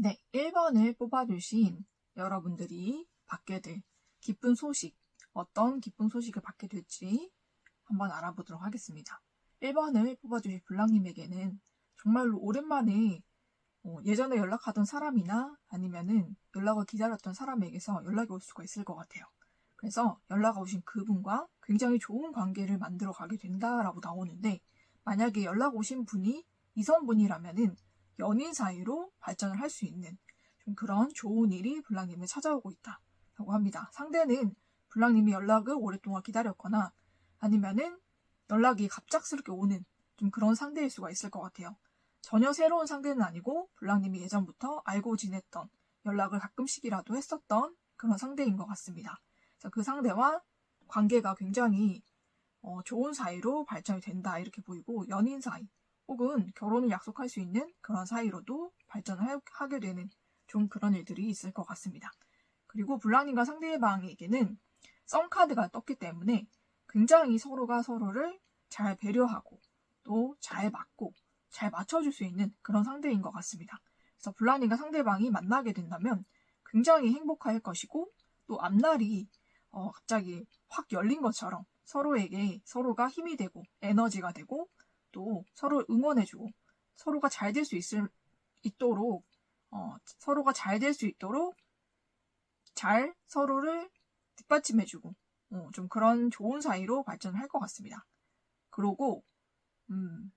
네, 1번을 뽑아주신 여러분들이 받게 될 기쁜 소식, 어떤 기쁜 소식을 받게 될지 한번 알아보도록 하겠습니다. 1번을 뽑아주신 블랑님에게는 정말로 오랜만에 어, 예전에 연락하던 사람이나 아니면은 연락을 기다렸던 사람에게서 연락이 올 수가 있을 것 같아요. 그래서 연락 오신 그분과 굉장히 좋은 관계를 만들어 가게 된다라고 나오는데 만약에 연락 오신 분이 이성분이라면은 연인 사이로 발전을 할 수 있는 좀 그런 좋은 일이 블랑님을 찾아오고 있다라고 합니다. 상대는 블랑님이 연락을 오랫동안 기다렸거나 아니면은 연락이 갑작스럽게 오는 좀 그런 상대일 수가 있을 것 같아요. 전혀 새로운 상대는 아니고 블랑님이 예전부터 알고 지냈던 연락을 가끔씩이라도 했었던 그런 상대인 것 같습니다. 그래서 그 상대와 관계가 굉장히 어, 좋은 사이로 발전이 된다 이렇게 보이고 연인 사이 혹은 결혼을 약속할 수 있는 그런 사이로도 발전을 하게 되는 좀 그런 일들이 있을 것 같습니다. 그리고 블랑님과 상대방에게는 썸카드가 떴기 때문에 굉장히 서로가 서로를 잘 배려하고 또 잘 맞고 잘 맞춰줄 수 있는 그런 상대인 것 같습니다. 그래서 블랑님과 상대방이 만나게 된다면 굉장히 행복할 것이고 또 앞날이 어, 갑자기 확 열린 것처럼 서로에게 서로가 힘이 되고 에너지가 되고 또 서로 응원해주고 서로가 잘 될 수 있도록 어, 서로가 잘 될 수 있도록 잘 서로를 뒷받침해주고 어, 좀 그런 좋은 사이로 발전을 할 것 같습니다. 그리고 음,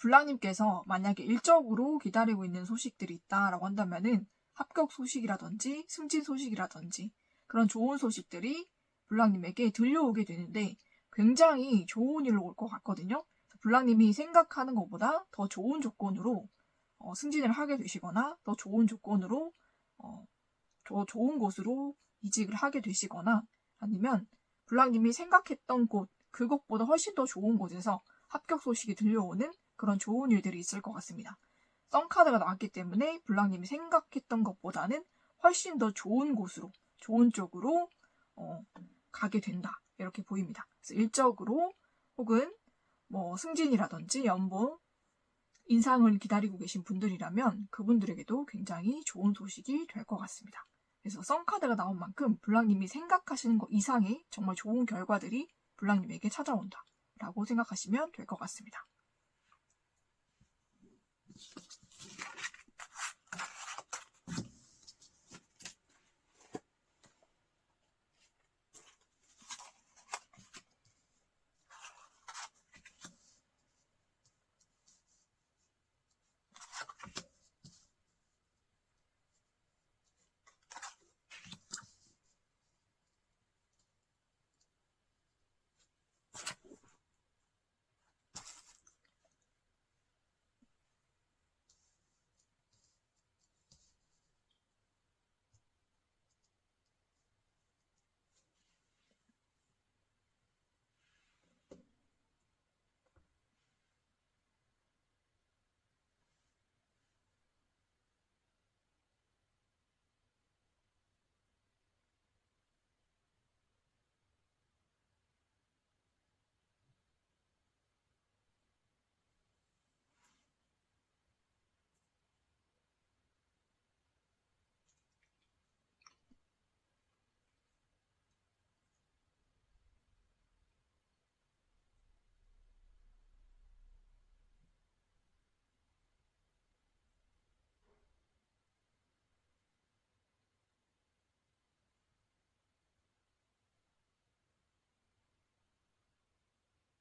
블랑님께서 만약에 일적으로 기다리고 있는 소식들이 있다라고 한다면은 합격 소식이라든지 승진 소식이라든지 그런 좋은 소식들이 블랑님에게 들려오게 되는데 굉장히 좋은 일로 올 것 같거든요. 블랑님이 생각하는 것보다 더 좋은 조건으로 어, 승진을 하게 되시거나 더 좋은 조건으로 어, 더 좋은 곳으로 이직을 하게 되시거나 아니면 블랑님이 생각했던 곳 그것보다 훨씬 더 좋은 곳에서 합격 소식이 들려오는 그런 좋은 일들이 있을 것 같습니다. 썬카드가 나왔기 때문에 블랑님이 생각했던 것보다는 훨씬 더 좋은 곳으로 좋은 쪽으로 어, 가게 된다 이렇게 보입니다. 그래서 일적으로 혹은 뭐 승진이라든지 연봉 인상을 기다리고 계신 분들이라면 그분들에게도 굉장히 좋은 소식이 될 것 같습니다. 그래서 썬카드가 나온 만큼 블랑님이 생각하시는 것 이상의 정말 좋은 결과들이 블랑님에게 찾아온다 라고 생각하시면 될 것 같습니다.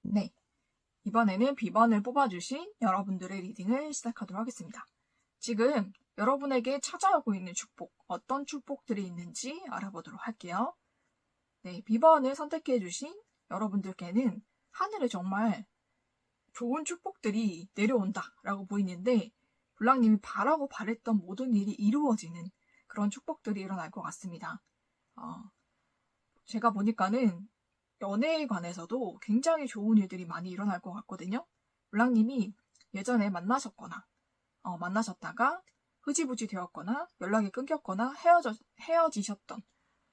네. 이번에는 B번을 뽑아주신 여러분들의 리딩을 시작하도록 하겠습니다. 지금 여러분에게 찾아오고 있는 축복, 어떤 축복들이 있는지 알아보도록 할게요. 네, B번을 선택해주신 여러분들께는 하늘에 정말 좋은 축복들이 내려온다라고 보이는데, 블랑님이 바라고 바랬던 모든 일이 이루어지는 그런 축복들이 일어날 것 같습니다. 어, 제가 보니까는 연애에 관해서도 굉장히 좋은 일들이 많이 일어날 것 같거든요. 블랑님이 예전에 만나셨거나 어, 만나셨다가 흐지부지 되었거나 연락이 끊겼거나 헤어져, 헤어지셨던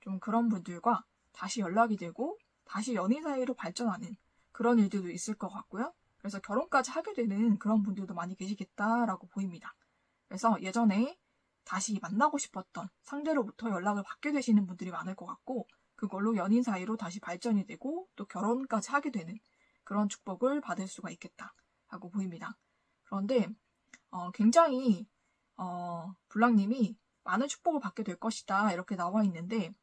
좀 그런 분들과 다시 연락이 되고 다시 연인 사이로 발전하는 그런 일들도 있을 것 같고요. 그래서 결혼까지 하게 되는 그런 분들도 많이 계시겠다라고 보입니다. 그래서 예전에 다시 만나고 싶었던 상대로부터 연락을 받게 되시는 분들이 많을 것 같고 그걸로 연인 사이로 다시 발전이 되고 또 결혼까지 하게 되는 그런 축복을 받을 수가 있겠다라고 보입니다. 그런데 어, 굉장히 어, 불랑님이 많은 축복을 받게 될 것이다 이렇게 나와 있는데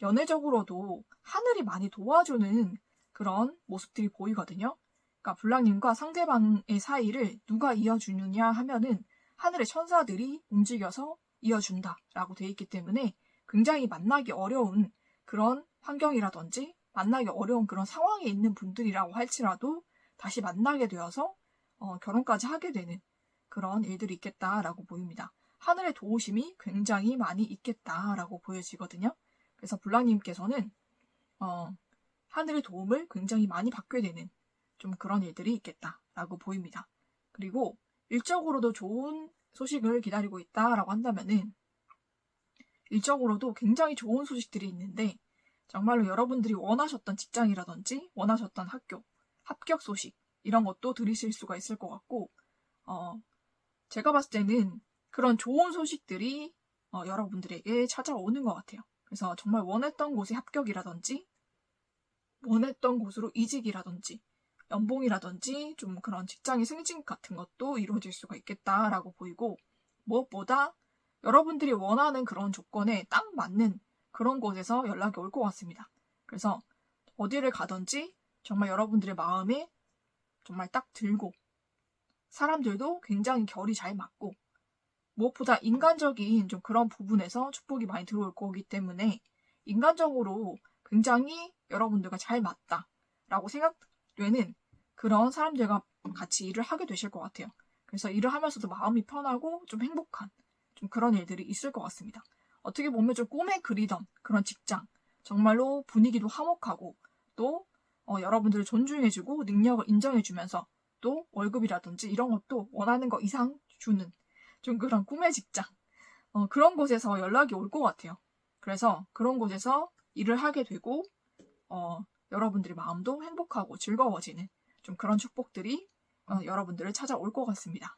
연애적으로도 하늘이 많이 도와주는 그런 모습들이 보이거든요. 그러니까 불랑님과 상대방의 사이를 누가 이어주느냐 하면은 하늘의 천사들이 움직여서 이어준다라고 돼 있기 때문에 굉장히 만나기 어려운 그런 환경이라든지 만나기 어려운 그런 상황에 있는 분들이라고 할지라도 다시 만나게 되어서 어, 결혼까지 하게 되는 그런 일들이 있겠다라고 보입니다. 하늘의 도우심이 굉장히 많이 있겠다라고 보여지거든요. 그래서 불랑님께서는 어, 하늘의 도움을 굉장히 많이 받게 되는 좀 그런 일들이 있겠다라고 보입니다. 그리고 일적으로도 좋은 소식을 기다리고 있다라고 한다면은 일적으로도 굉장히 좋은 소식들이 있는데 정말로 여러분들이 원하셨던 직장이라든지 원하셨던 학교, 합격 소식 이런 것도 들으실 수가 있을 것 같고 어, 제가 봤을 때는 그런 좋은 소식들이 어, 여러분들에게 찾아오는 것 같아요. 그래서 정말 원했던 곳에 합격이라든지 원했던 곳으로 이직이라든지 연봉이라든지 좀 그런 직장의 승진 같은 것도 이루어질 수가 있겠다라고 보이고 무엇보다 여러분들이 원하는 그런 조건에 딱 맞는 그런 곳에서 연락이 올 것 같습니다. 그래서 어디를 가든지 정말 여러분들의 마음에 정말 딱 들고 사람들도 굉장히 결이 잘 맞고 무엇보다 인간적인 좀 그런 부분에서 축복이 많이 들어올 거기 때문에 인간적으로 굉장히 여러분들과 잘 맞다라고 생각되는 그런 사람들과 같이 일을 하게 되실 것 같아요. 그래서 일을 하면서도 마음이 편하고 좀 행복한 좀 그런 일들이 있을 것 같습니다. 어떻게 보면 좀 꿈에 그리던 그런 직장, 정말로 분위기도 화목하고 또 어, 여러분들을 존중해주고 능력을 인정해주면서 또 월급이라든지 이런 것도 원하는 거 이상 주는 좀 그런 꿈의 직장 어, 그런 곳에서 연락이 올 것 같아요. 그래서 그런 곳에서 일을 하게 되고 어, 여러분들의 마음도 행복하고 즐거워지는 좀 그런 축복들이 어, 여러분들을 찾아올 것 같습니다.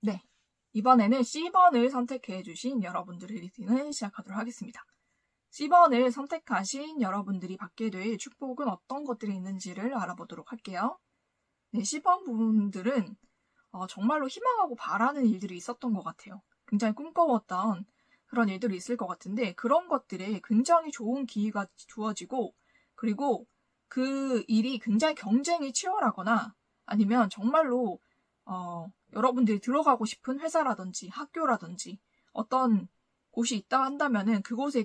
네. 이번에는 C번을 선택해 주신 여러분들의 리딩을 시작하도록 하겠습니다. C번을 선택하신 여러분들이 받게 될 축복은 어떤 것들이 있는지를 알아보도록 할게요. 네, C번 분들은 어, 정말로 희망하고 바라는 일들이 있었던 것 같아요. 굉장히 꿈꿔왔던 그런 일들이 있을 것 같은데 그런 것들에 굉장히 좋은 기회가 주어지고 그리고 그 일이 굉장히 경쟁이 치열하거나 아니면 정말로 어, 여러분들이 들어가고 싶은 회사라든지 학교라든지 어떤 곳이 있다 한다면은 그곳에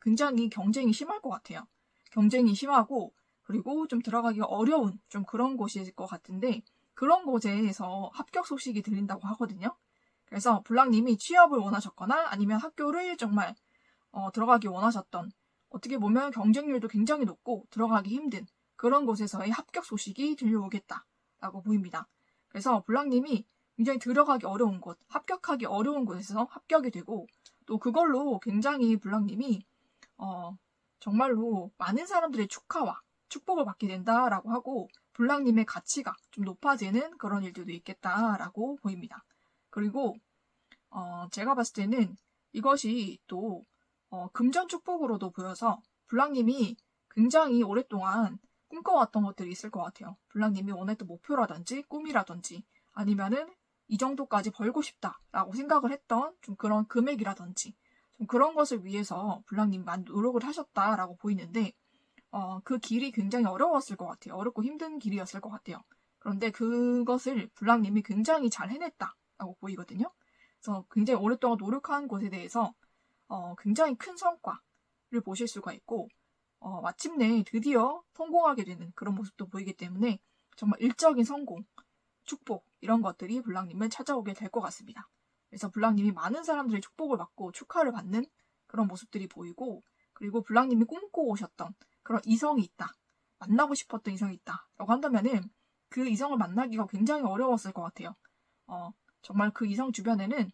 굉장히 경쟁이 심할 것 같아요. 경쟁이 심하고 그리고 좀 들어가기가 어려운 좀 그런 곳일 것 같은데 그런 곳에서 합격 소식이 들린다고 하거든요. 그래서 블랑님이 취업을 원하셨거나 아니면 학교를 정말 어, 들어가기 원하셨던 어떻게 보면 경쟁률도 굉장히 높고 들어가기 힘든 그런 곳에서의 합격 소식이 들려오겠다라고 보입니다. 그래서 블랑님이 굉장히 들어가기 어려운 곳, 합격하기 어려운 곳에서 합격이 되고 또 그걸로 굉장히 블랑님이 어, 정말로 많은 사람들의 축하와 축복을 받게 된다라고 하고 블랑님의 가치가 좀 높아지는 그런 일들도 있겠다라고 보입니다. 그리고 어, 제가 봤을 때는 이것이 또 어, 금전 축복으로도 보여서 블랑님이 굉장히 오랫동안 꿈꿔왔던 것들이 있을 것 같아요. 블랑님이 원했던 목표라든지 꿈이라든지 아니면은 이 정도까지 벌고 싶다라고 생각을 했던 좀 그런 금액이라든지 좀 그런 것을 위해서 블랑님 많이 노력을 하셨다라고 보이는데 어, 그 길이 굉장히 어려웠을 것 같아요. 어렵고 힘든 길이었을 것 같아요. 그런데 그것을 블랑님이 굉장히 잘 해냈다라고 보이거든요. 그래서 굉장히 오랫동안 노력한 것에 대해서 어, 굉장히 큰 성과를 보실 수가 있고 어, 마침내 드디어 성공하게 되는 그런 모습도 보이기 때문에 정말 일적인 성공, 축복 이런 것들이 블랑님을 찾아오게 될 것 같습니다. 그래서 블랑님이 많은 사람들의 축복을 받고 축하를 받는 그런 모습들이 보이고 그리고 블랑님이 꿈꾸고 오셨던 그런 이성이 있다. 만나고 싶었던 이성이 있다. 라고 한다면은 그 이성을 만나기가 굉장히 어려웠을 것 같아요. 어, 정말 그 이성 주변에는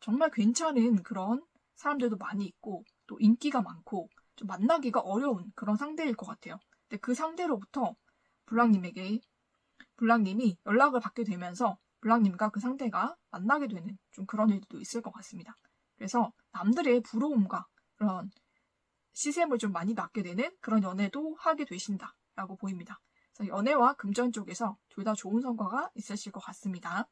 정말 괜찮은 그런 사람들도 많이 있고 또 인기가 많고 좀 만나기가 어려운 그런 상대일 것 같아요. 근데 그 상대로부터 블랑님에게 블랑님이 연락을 받게 되면서 블랑님과 그 상대가 만나게 되는 좀 그런 일도 있을 것 같습니다. 그래서 남들의 부러움과 그런 시샘을 좀 많이 받게 되는 그런 연애도 하게 되신다라고 보입니다. 그래서 연애와 금전 쪽에서 둘 다 좋은 성과가 있으실 것 같습니다.